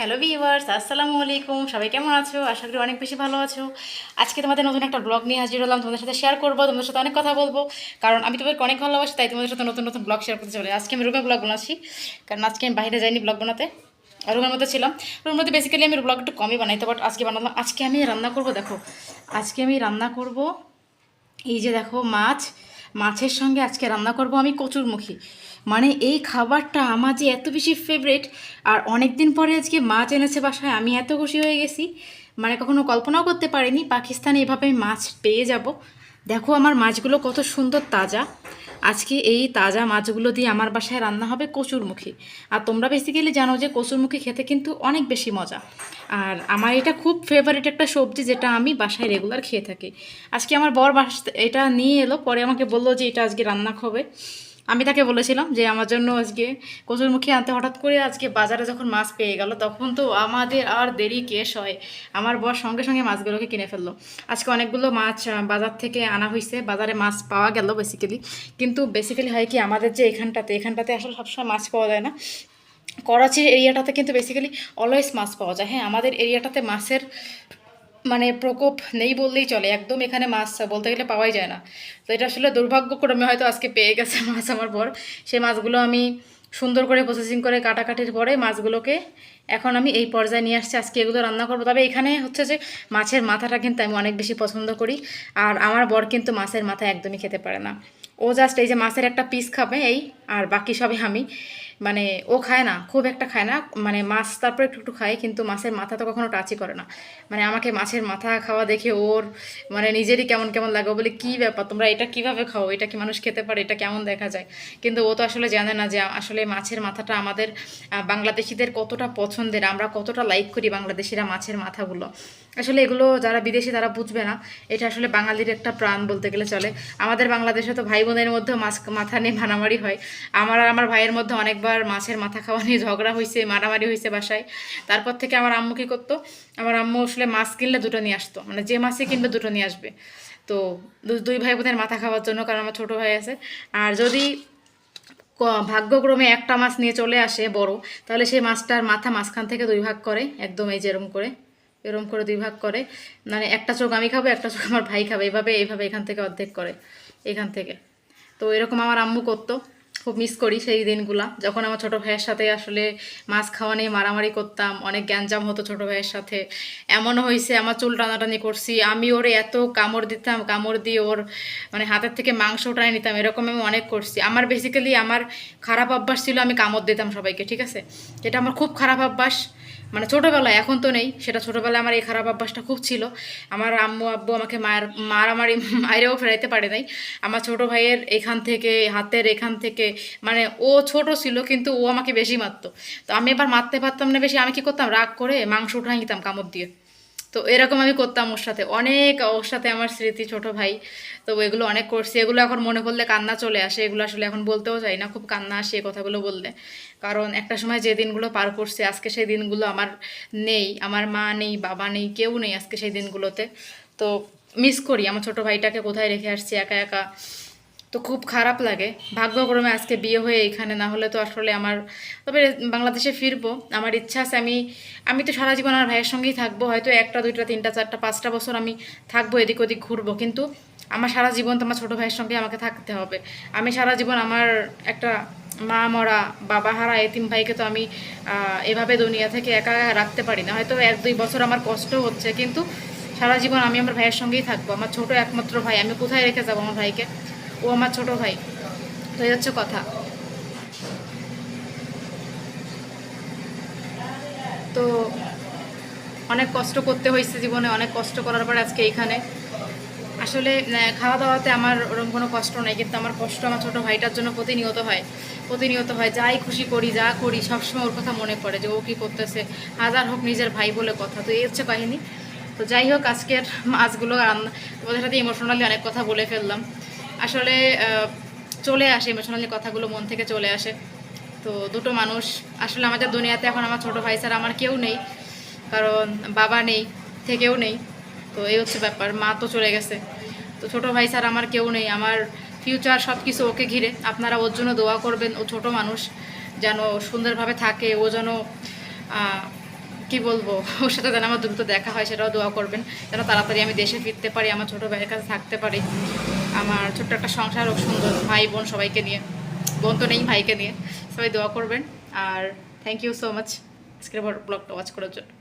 Hello viewers আসসালামু আলাইকুম। সবাই কেমন আছো? আশা করি অনেক বেশি ভালো আছো। আজকে তোমাদের নতুন একটা ব্লগ নিয়ে হাজির হলাম। তোমাদের সাথে শেয়ার করব, তোমাদের সাথে অনেক কথা বলব। কারণ আমি তোমাদেরকে অনেক ভালোবাসি, তাই তোমাদের সাথে নতুন নতুন ব্লগ শেয়ার করতে চলে। আজকে আমি রুমে ব্লগ বানাচ্ছি। কারণ আজকে আমি বাইরে যাইনি ব্লগ বানাতে। রুমের মধ্যে ছিলাম। রুমের মধ্যে বেসিক্যালি আমি ব্লগ একটু কমই বানাই তো বাট আজকে বানালাম আজকে আমি রান্না করব, দেখো। আজকে আমি রান্না করব, এই যে দেখো মাছ। মাছের সঙ্গে আজকে রান্না করব আমি কচুরমুখী। মানে এই খাবারটা আমার যে এত বেশি ফেভারিট আর অনেক দিন পরে আজকে মাছ এনেছে বাসায়, আমি এত খুশি হয়ে গেছি। মানে কখনো কল্পনাও করতে পারিনি, পাকিস্তানে এভাবে মাছ পেয়ে যাব। দেখো আমার মাছগুলো কত সুন্দর তাজা। আজকে এই তাজা মাছগুলো দিয়ে আমার বাসায় রান্না হবে কচুরমুখী। আর তোমরা বেসিক্যালি জানো যে কচুরমুখী খেতে কিন্তু অনেক বেশি মজা। আর আমার এটা খুব ফেভারিট একটা সবজি যেটা আমি বাসায় রেগুলার খেয়ে থাকি। আজকে আমার বর বাস, এটা নিয়ে এলো, পরে আমাকে বলল যে এটা আজকে রান্না হবে। আমি তাকে বলেছিলাম যে আমার জন্য আজকে কচুরমুখী আনতে হঠাৎ করে আজকে বাজারে যখন মাছ পেয়ে গেল, তখন তো আমাদের আর দেরি কেশ হয়। আমার বর সঙ্গে সঙ্গে মাছগুলোকে কিনে ফেলল। আজকে অনেকগুলো মাছ বাজার থেকে আনা হয়েছে বাজারে মাছ পাওয়া গেল বেসিক্যালি কিন্তু বেসিক্যালি হয় কি, আমাদের যে এখানটাতে এখানটাতে আসলে সবসময় মাছ পাওয়া যায় না। করাচির এরিয়াটাতে কিন্তু বেসিক্যালি অলওয়েজ মাছ পাওয়া যায়। হ্যাঁ আমাদের এরিয়াটাতে মাছের মানে প্রকোপ নেই বললেই চলে, একদম এখানে মাছ বলতে গেলে পাওয়াই যায় না। তো এটা আসলে দুর্ভাগ্যক্রমে হয়তো আজকে পেয়ে গেছে মাছ আমার পর সেই মাছগুলো আমি সুন্দর করে প্রসেসিং করে কাটাকাটির পরে মাছগুলোকে এখন আমি এই পর্যায়ে নিয়ে আসছি। আজকে এগুলো রান্না করব। তবে এখানে হচ্ছে যে মাছের মাথাটা কিন্তু আমি অনেক বেশি পছন্দ করি। আর আমার বর কিন্তু মাছের মাথা একদমই খেতে পারে না। ও জাস্ট এই যে মাছের একটা পিস খাবে এই, আর বাকি সবই আমি। মানে ও খায় না, খুব একটা খায় না মানে মাছ তারপরে একটু একটু খায়, কিন্তু মাছের মাথা তো কখনো টাচই করে না। মানে আমাকে মাছের মাথা খাওয়া দেখে ওর মানে নিজেরই কেমন কেমন লাগে বলে, কী ব্যাপার? তোমরা এটা কীভাবে খাও? এটা কি মানুষ খেতে পারে? এটা কেমন দেখা যায়? কিন্তু ও তো আসলে জানে না যে আসলে মাছের মাথাটা আমাদের বাংলাদেশিদের কতটা পছন্দের, আমরা কতটা লাইক করি বাংলাদেশিরা মাছের মাথাগুলো। আসলে এগুলো যারা বিদেশি, তারা বুঝবে না। এটা আসলে বাঙালির একটা প্রাণ বলতে গেলে চলে। আমাদের বাংলাদেশে তো ভাই বোনের মধ্যেও মাছ, মাথা নিয়ে মারামারি হয়। আমার আর আমার ভাইয়ের মধ্যে অনেকবার মাছের মাথা খাওয়া নিয়ে ঝগড়া হয়েছে মারামারি হয়েছে বাসায়। তারপর থেকে আমার আম্মু কী করতো? আমার আম্মু আসলে মাছ কিনলে দুটো নিয়ে আসতো। মানে যে মাছই কিনবে দুটো নিয়ে আসবে। তো দুই ভাই বোনের মাথা খাওয়ার জন্য, কারণ আমার ছোটো ভাই আছে। আর যদি ভাগ্যক্রমে একটা মাছ নিয়ে চলে আসে বড়, তাহলে সেই মাছটার মাথা মাঝখান থেকে দুই ভাগ করে, একদম এই যেরম করে, এরম করে দুই ভাগ করে। মানে একটা চোখ আমি খাব, একটা চোখ আমার ভাই খাবে। এইভাবে এইভাবে এখান থেকে অর্ধেক করে, এখান থেকে। তো এরকম আমার আম্মু করতো। খুব মিস করি সেই দিনগুলা। যখন আমার ছোটো ভাইয়ের সাথে আসলে মাছ খাওয়া নিয়ে মারামারি করতাম, অনেক গ্যাঞ্জাম হতো ছোটো ভাইয়ের সাথে। এমনও হয়েছে, আমার চুল টানাটানি করছি, আমি ওরে এত কামড় দিতাম, কামড় দিয়ে ওর মানে হাতের থেকে মাংস টানে নিতাম, এরকম আমি অনেক করছি। আমার বেসিক্যালি আমার খারাপ অভ্যাস ছিল আমি কামড় দিতাম সবাইকে, ঠিক আছে? এটা আমার খুব খারাপ অভ্যাস। মানে ছোটোবেলায়, এখন তো নেই, সেটা ছোটোবেলায় আমার এই খারাপ অভ্যাসটা খুব ছিল। আমার আম্মু, আব্বু আমাকে মায়ের, মারামারি, মায়েরও ফেরাইতে পারে নাই। আমার ছোট ভাইয়ের এখান থেকে, হাতের এখান থেকে মানে ও ছোট ছিল, কিন্তু ও আমাকে বেশি মারতো। তো আমি এবার মারতে পারতাম না বেশি, আমি কি করতাম? রাগ করে মাংস উঠাই নিতাম কামড় দিয়ে। তো এরকম আমি করতাম ওর সাথে। অনেক ওর সাথে আমার স্মৃতি, ছোট ভাই। তো এগুলো অনেক করছি। এগুলো এখন মনে করলে কান্না চলে আসে। এগুলো আসলে এখন বলতেও চাই না, খুব কান্না আসে এই কথাগুলো বললে। কারণ একটা সময় যে দিনগুলো পার করছে, আজকে সেই দিনগুলো আমার নেই। আমার মা নেই, বাবা নেই, কেউ নেই আজকে সেই দিনগুলোতে। তো মিস করি। আমার ছোট ভাইটাকে কোথায় রেখে আসছি? একা একা। তো খুব খারাপ লাগে। ভাগ্যক্রমে আজকে বিয়ে হয়ে এখানে, না হলে তো আসলে আমার, তবে বাংলাদেশে ফিরবো। আমার ইচ্ছা আছে, আমি আমি তো সারা জীবন আমার ভাইয়ের সঙ্গেই থাকব। হয়তো একটা, দুইটা, তিনটা, চারটা, পাঁচটা বছর আমি থাকব এদিক ওদিক ঘুরবো। কিন্তু আমার সারা জীবন তো আমার ছোটো ভাইয়ের সঙ্গে আমাকে থাকতে হবে। আমি সারা জীবন আমার একটা মা মরা, বাবা হারা, এতিম ভাইকে তো আমি এভাবে দুনিয়া থেকে একা রাখতে পারি না। হয়তো এক, দুই বছর আমার কষ্ট হচ্ছে, কিন্তু সারা জীবন আমি আমার ভাইয়ের সঙ্গেই থাকব। আমার ছোট একমাত্র ভাই, আমি কোথায় রেখে যাব আমার ভাইকে? ও আমার ছোট ভাই। তো এই হচ্ছে কথা। তো অনেক কষ্ট করতে হয়েছে জীবনে, অনেক কষ্ট করার পর আজকে এইখানে। আসলে খাওয়া দাওয়াতে আমার ওরকম কোনো কষ্ট নেই, কিন্তু আমার কষ্ট আমার ছোটো ভাইটার জন্য প্রতিনিয়ত হয়। প্রতিনিয়ত হয়, যাই খুশি করি, যা করি, সবসময় ওর কথা মনে পড়ে যে ও কী করতেছে। হাজার হোক নিজের ভাই বলে কথা, তো এই হচ্ছে কাহিনী। তো যাই হোক, আজকের মাছগুলো তোমাদের সাথে ইমোশনালি অনেক কথা বলে ফেললাম। আসলে চলে আসে ইমোশনালি কথাগুলো মন থেকে চলে আসে। তো দুটো মানুষ, আসলে আমাদের দুনিয়াতে এখন আমার ছোটো ভাই স্যার আমার কেউ নেই, কারণ বাবা নেই, থেকেও নেই। তো এই হচ্ছে ব্যাপার, মা তো চলে গেছে। তো ছোট ভাই স্যার আমার কেউ নেই, আমার ফিউচার সব কিছু ওকে ঘিরে। আপনারা ওর জন্য দোয়া করবেন, ও ছোট মানুষ, যেন সুন্দরভাবে থাকে, ও যেন কি বলব, ওর সাথে যেন আমার দ্রুত দেখা হয়, সেটাও দোয়া করবেন। যেন তাড়াতাড়ি আমি দেশে ফিরতে পারি, আমার ছোটো ভাইয়ের কাছে থাকতে পারি। আমার ছোট্ট একটা সংসার হোক সুন্দর ভাই বোন সবাইকে নিয়ে। বোন তো নেই, ভাইকে নিয়ে। সবাই দোয়া করবেন। আর থ্যাংক ইউ সো মাচ আজকের ব্লগটা ওয়াচ করার জন্য।